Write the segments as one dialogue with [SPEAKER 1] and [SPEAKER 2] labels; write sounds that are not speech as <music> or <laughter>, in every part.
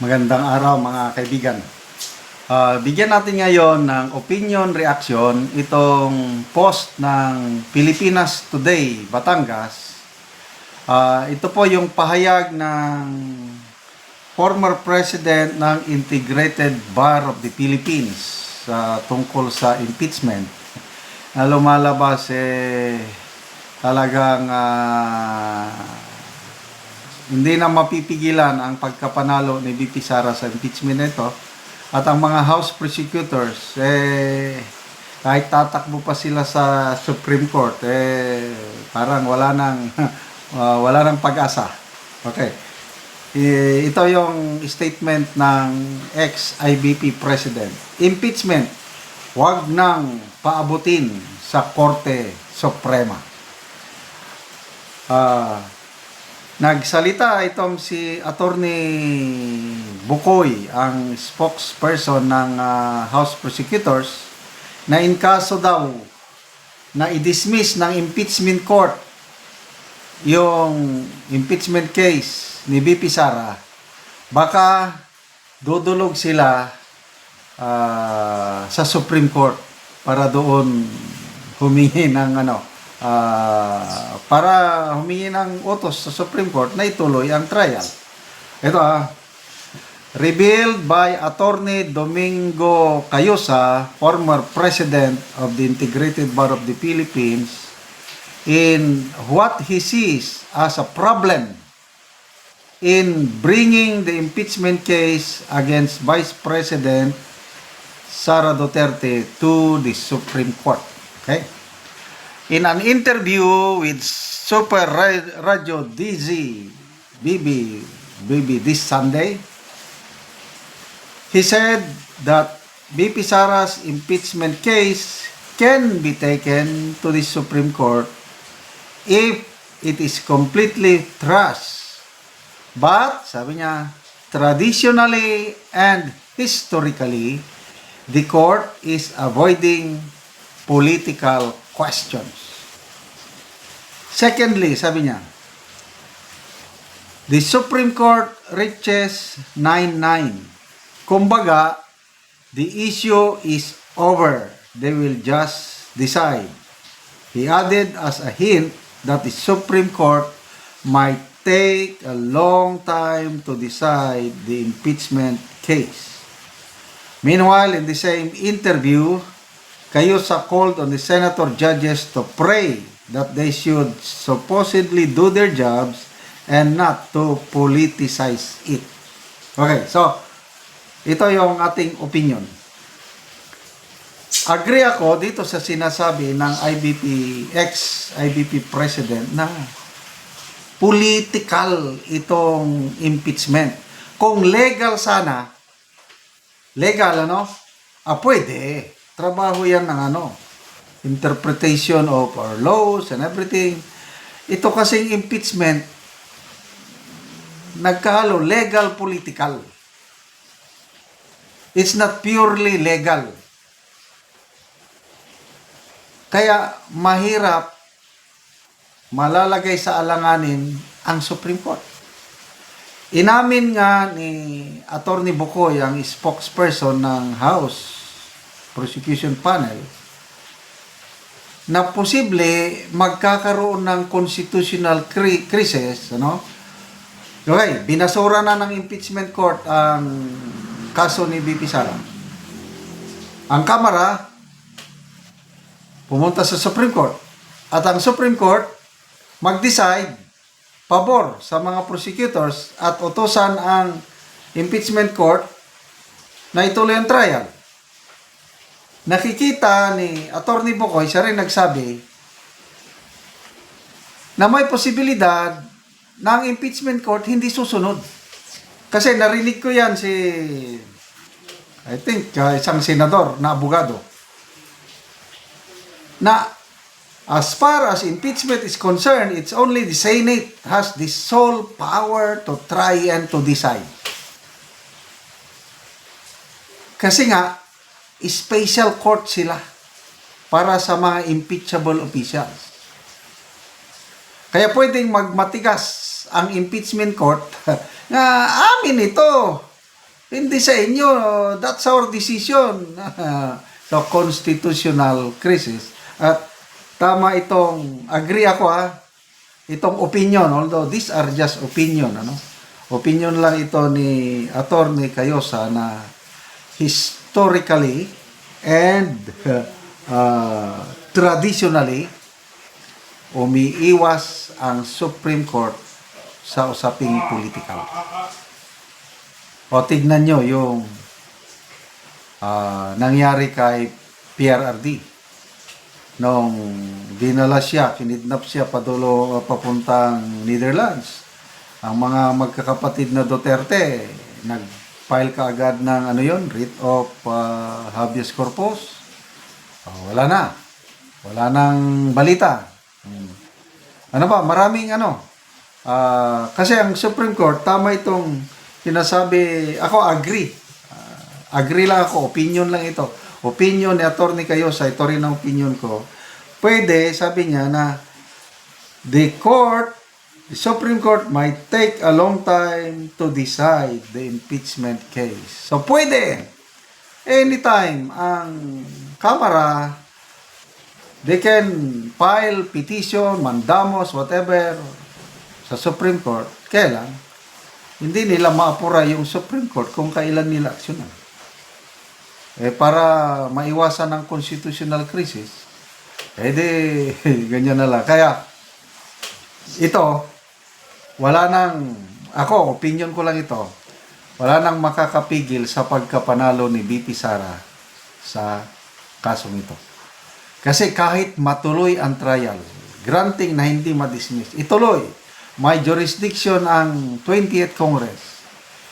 [SPEAKER 1] Magandang araw mga kaibigan. Ah, bigyan natin ngayon ng opinion reaction itong post ng Pilipinas Today, Batangas. Ah, ito po yung pahayag ng former president ng Integrated Bar of the Philippines sa tungkol sa impeachment na lumalabas eh talagang ah, hindi na mapipigilan ang pagkapanalo ni VP Sara sa impeachment nito. At ang mga House prosecutors, eh, kahit tatakbo pa sila sa Supreme Court, eh, parang wala nang, <laughs> ah, wala nang pag-asa. Okay. Eh, ito yung statement ng ex-IBP President. Impeachment, wag nang paabutin sa Korte Suprema. Ah, Nagsalita itong si Attorney Bukoy, ang spokesperson ng ah, House Prosecutors, na in kaso daw na i-dismiss ng impeachment court yung impeachment case ni BP Sara, baka dudulog sila ah, sa Supreme Court para doon humingi ng ano ah, para humingi ng utos sa Supreme Court na ituloy ang trial. Ito ah, revealed by Attorney Domingo Cayosa, former President of the Integrated Bar of the Philippines, in what he sees as a problem in bringing the impeachment case against Vice President Sara Duterte to the Supreme Court. Okay? In an interview with Super Ra- Radio DZ BB BB this Sunday, he said that BP Sara's impeachment case can be taken to the Supreme Court if it is completely trust. But, sabi niya, traditionally and historically, the court is avoiding political questions. Secondly, sabi niya, the Supreme Court reaches 9-9. Kumbaga, the issue is over. They will just decide. He added as a hint that the Supreme Court might take a long time to decide the impeachment case. Meanwhile, in the same interview, Kayusa called on the senator judges to pray that they should supposedly do their jobs and not to politicize it. Okay, so ito yung ating opinion. Agree ako dito sa sinasabi ng IBP, ex-IBP president na political itong impeachment. Kung legal sana, legal ano, ah pwede. Trabaho yan ng ano, interpretation of our laws and everything. Ito kasing impeachment, nagkahalo legal political. It's not purely legal. Kaya mahirap malalagay sa alanganin ang Supreme Court. Inamin nga ni Attorney Bukoy, ang spokesperson ng House Prosecution Panel, na posible magkakaroon ng constitutional cri- crisis, ano? Okay, binasura na ng impeachment court ang kaso ni BP Sara. Ang Kamara, pumunta sa Supreme Court. At ang Supreme Court, mag-decide pabor sa mga prosecutors at utosan ang impeachment court na ituloy ang trial. Nakikita ni Attorney Bukoy, siya rin nagsabi, na may posibilidad na ang impeachment court hindi susunod. Kasi narinig ko yan si, I think, uh, isang senador na abogado, na as far as impeachment is concerned, it's only the Senate has the sole power to try and to decide. Kasi nga, special court sila para sa mga impeachable officials. Kaya pwedeng magmatigas ang impeachment court <laughs> na amin ito. Hindi sa inyo. That's our decision. <laughs> so, constitutional crisis. At tama itong, agree ako ha, itong opinion, although these are just opinion, ano? Opinion lang ito ni Attorney Cayosa na historically and uh, traditionally umiiwas ang Supreme Court sa usaping political. O tignan nyo yung ah, nangyari kay PRRD. Nung dinala siya, kinidnap siya padulo papuntang Netherlands. Ang mga magkakapatid na Duterte, nag-file ka agad ng ano yon, writ of ah, habeas corpus. Oh, wala na. Wala nang balita. Hmm. Ano ba, maraming ano. Ah, kasi ang Supreme Court, tama itong sinasabi, ako agree. Ah, agree lang ako, opinion lang ito. Opinion ni Attorney kayo sa ito rin ang opinion ko. Pwede, sabi niya na the court, the Supreme Court might take a long time to decide the impeachment case. So pwede, anytime ang Kamara they can file petition, mandamos, whatever sa Supreme Court. Kailan? Hindi nila maapura yung Supreme Court kung kailan nila aksyonan. Eh, para maiwasan ang constitutional crisis, eh di, <laughs> ganyan na lang. Kaya, ito, wala nang, ako, opinion ko lang ito, wala nang makakapigil sa pagkapanalo ni BP Sara sa kasong ito. Kasi kahit matuloy ang trial, granting na hindi madismiss, ituloy. May jurisdiction ang 20th Congress.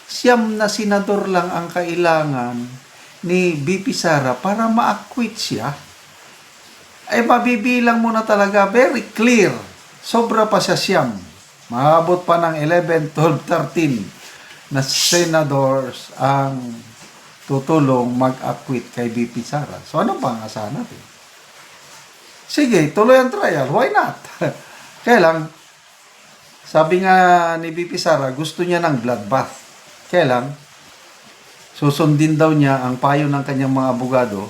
[SPEAKER 1] Siyam na senador lang ang kailangan ni BP Sara para ma-acquit siya. Ay mabibilang mo na talaga, very clear. Sobra pa siya siyam. Maabot pa ng 11, 12, 13 na senadors ang tutulong mag-acquit kay BP Sara. So ano pa ang asahan natin? Sige, tuloy ang trial. Why not? <laughs> Kaya lang, sabi nga ni BP Sara, gusto niya ng bloodbath. Kaya lang, susundin daw niya ang payo ng kanyang mga abogado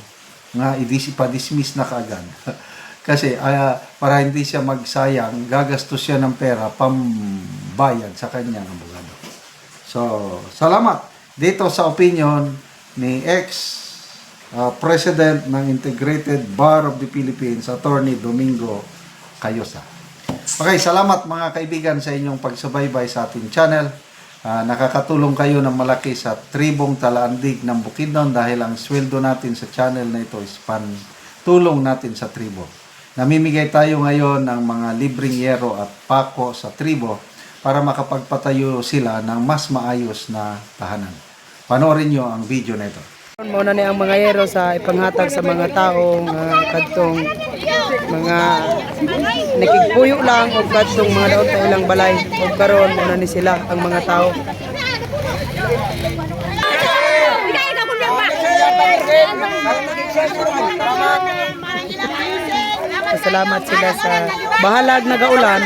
[SPEAKER 1] nga i-dis- ipa-dismiss na kaagad. <laughs> Kasi ah, para hindi siya magsayang, gagastos siya ng pera pambayad sa kanyang abogado. So, salamat dito sa opinion ni ex uh, President ng Integrated Bar of the Philippines, Attorney Domingo Cayosa. Okay, salamat mga kaibigan sa inyong pagsubaybay sa ating channel. Ah, nakakatulong kayo ng malaki sa tribong talaandig ng Bukidnon dahil ang sweldo natin sa channel na ito is pan tulong natin sa tribo. Namimigay tayo ngayon ng mga libreng yero at pako sa tribo para makapagpatayo sila ng mas maayos na tahanan. Panoorin nyo ang video na ito.
[SPEAKER 2] Muna ni ang mga yero sa ipanghatag sa mga taong uh, kadtong mga nakigpuyo lang o kadtong mga daot sa ilang balay o karon muna ni sila ang mga tao. Salamat sila sa bahalag nagaulan.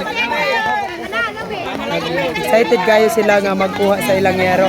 [SPEAKER 2] Excited kayo sila nga magkuha sa ilang yero.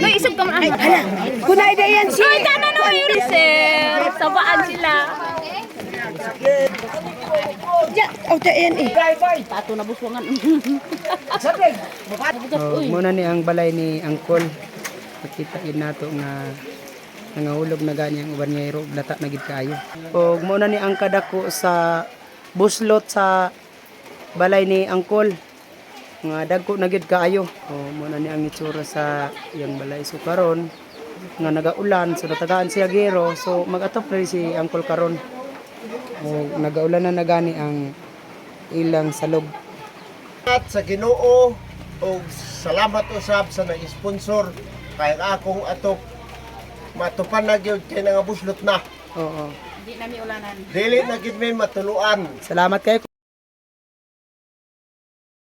[SPEAKER 3] May isog ka man. Hala, kunay na yan si. Ay, tama na yung sir. Sabaan sila.
[SPEAKER 4] Oh, yan eh.
[SPEAKER 3] Tato na buswangan.
[SPEAKER 2] So, muna ni ang balay ni angkol. Makitain nato nga nangahulog na ganyang uban niya iro lata na gid kayo. O muna ni ang kadako sa buslot sa balay ni angkol. Nga dagko na gid kaayo. O mo na ni ang itsura sa iyang balay so karon. Nga nagaulan so natagaan siya gero. So magatop na si Uncle karon. O nagaulan na nagani ang ilang salog.
[SPEAKER 5] At sa Ginoo o salamat usab sa nag-sponsor kay akong atop. Matupan na gyud kay nga buslot na.
[SPEAKER 2] oo
[SPEAKER 5] Dili na gid may matuluan.
[SPEAKER 2] salamat kayo